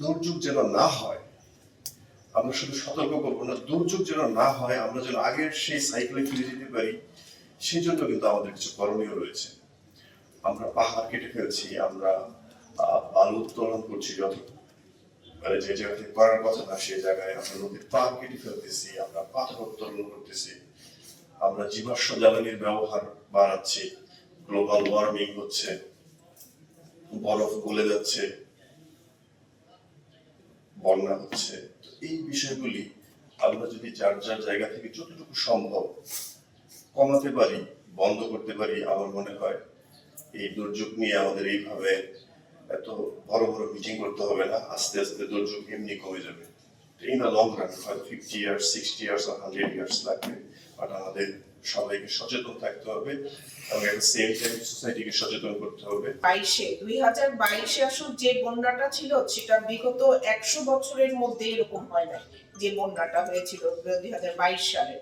দুর্যোগ যেন না হয়, আমরা শুধু সতর্ক করব না, দুর্যোগ যেন না হয়, আমরা যেন আগের সেই সাইকেলে ফিরে যেতে পারি, সেই জন্য কিন্তু আমাদের কিছু করণীয় রয়েছে। আমরা পাহাড় কেটে ফেলছি, আমরা বালু উত্তোলন করছি যত মানে যে জায়গা থেকে করার কথা না, সেই জায়গায় আমরা নদীর পাহাড় কেটে ফেলতেছি, আমরা পাথর উত্তোলন করতেছি, আমরা জীবাশ্ম জ্বালানির ব্যবহার বাড়াচ্ছি গ্লোবাল ওয়ার্মিং হচ্ছে, বরফ গলে যাচ্ছে বন্যা হচ্ছে। এই বিষয়গুলি আমরা যদি যার যার জায়গা থেকে যতটুকু সম্ভব কমাতে পারি, বন্ধ করতে পারি, আমার মনে হয় এই দুর্যোগ নিয়ে আমাদের এইভাবে এত বড় বড় মিটিং করতে হবে না। আস্তে আস্তে দুর্যোগ এমনি কমে যাবে। ইন দ্য লং রান হয়তো ফিফটি ইয়ার্স সিক্সটি ইয়ার্স আর হান্ড্রেড ইয়ার্স লাগবে বাট সচেতন থাকতে হবে এবং এট সেম টাইম সোসাইটিকে সচেতন করতে হবে বাইশে দুই হাজার বাইশে যে বন্যাটা ছিল, সেটা বিগত একশো বছরের মধ্যে এরকম হয় না যে বন্যাটা হয়েছিল দুই হাজার বাইশ সালে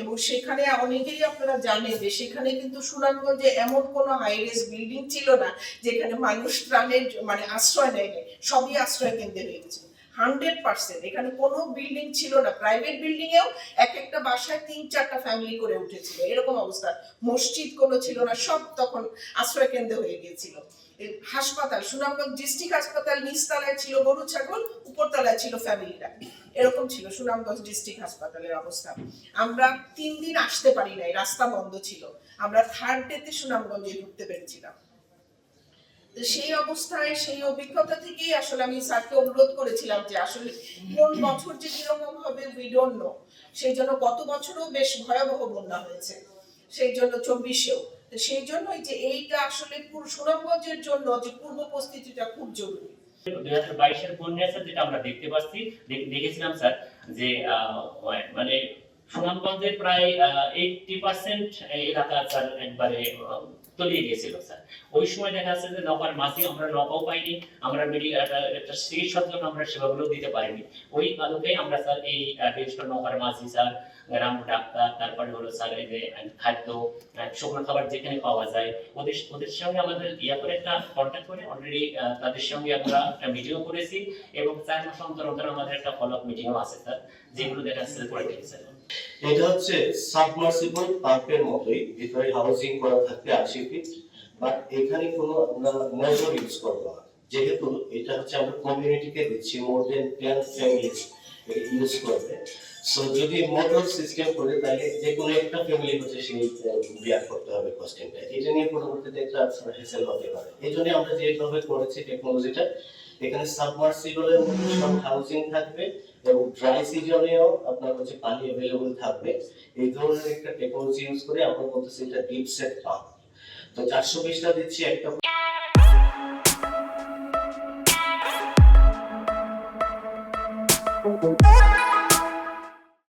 এবং সেখানে অনেকেই আপনারা জানেন যে সেখানে কিন্তু সুনামগঞ্জে এমন কোনো হাইরেস বিল্ডিং ছিল না, যেখানে মানুষ প্রাণের মানে আশ্রয় নেয় নাই। সবই আশ্রয় কেন্দ্রে হয়ে হান্ড্রেড পার্সেন্ট। এখানে কোনো বিল্ডিং ছিল না। প্রাইভেট বিল্ডিং এও এক একটা বাসায় তিন, চারটা ফ্যামিলি করে উঠেছিল। এরকম অবস্থা। মসজিদ কোনো ছিল না। সব তখন আশ্রয় কেন্দ্র হয়ে গিয়েছিল। হাসপাতাল, সুনামগঞ্জ ডিস্ট্রিক্ট হাসপাতাল নিচতলায় ছিল গরু, ছাগল, উপরতলায় ছিল ফ্যামিলিরা এরকম ছিল সুনামগঞ্জ ডিস্ট্রিক্ট হাসপাতালের অবস্থা। আমরা তিন দিন আসতে পারি নাই। রাস্তা বন্ধ ছিল। আমরা থার্ড ডেতে সুনামগঞ্জে ঢুকতে পেরেছিলাম। সেই অবস্থায়, সেই অভিজ্ঞতা থেকেই আসলে আমি স্যারকে অনুরোধ করেছিলাম যে আসলে কোন বছর যে কীরকম হবে উই ডোন্ট নো সেই জন্য গত বছরও বেশ ভয়াবহ বন্যা হয়েছে, সেই জন্য চব্বিশেও। সেই যে এইটা আসলে সুনামগঞ্জের জন্য যে পূর্ব প্রস্তুতিটা খুব জরুরি। দেখেছিলাম স্যার যে মানে সুনামগঞ্জের প্রায় এইটটি পার্সেন্ট এলাকা স্যার একবারে তলিয়ে গিয়েছিল, স্যার। ওই সময় দেখা যাচ্ছে যে নৌকার মাঝে আমরা নৌকাও পাইনি, আমরা একটা- চিকিৎসার জন্য আমরা সেবাগুলো দিতে পারিনি। ওই আলোকে আমরা, স্যার, এই বিশিষ্ট নৌকার মাঝি, স্যার, গ্রাম ডাক্তার, তারপরে হলো, স্যার, এই যে খাদ্য শুকনো খাবার যেখানে পাওয়া যায়, ওদের ওদের সঙ্গে আমাদের ইয়া করে একটা কন্ট্যাক্ট করে অলরেডি তাদের সঙ্গে আমরা একটা মিটিংও করেছি এবং চার মাস অন্তর অন্তর আমাদের একটা ফলো আপ মিটিংও আছে, স্যার, যেগুলো দেখা যাচ্ছে করে দিয়েছে। এটা হচ্ছে সাবমার্সিবল পাম্পের মতোই, ভিতরে করা আশি ফিট বাট এখানে কোনো ইউজ করব না। যেহেতু এটা হচ্ছে আমরা কমিউনিটিকে দিচ্ছি more then ten families use করবে। সো যদি মোটর সিস্টেম করে, তাহলে যে কোনো একটা ফ্যামিলি হচ্ছে সেই বিয়ার করতে হবে কস্টিংটা এটা নিয়ে পরবর্তীতে একটা হেসেল হতে পারে। এই জন্য আমরা যেভাবে করেছি টেকনোলজিটা এখানে সাবমার্সিবলের মধ্যে সব হাউজিং থাকবে এবং ড্রাই সিজনেও আপনার হচ্ছে পানি অ্যাভেলেবল থাকবে। এই ধরনের একটা টেকনোলজি ইউজ করে আমরা বলতেছি এটা ডিপ সেট পাম্প তো চারশো বিশটা দিচ্ছি একটা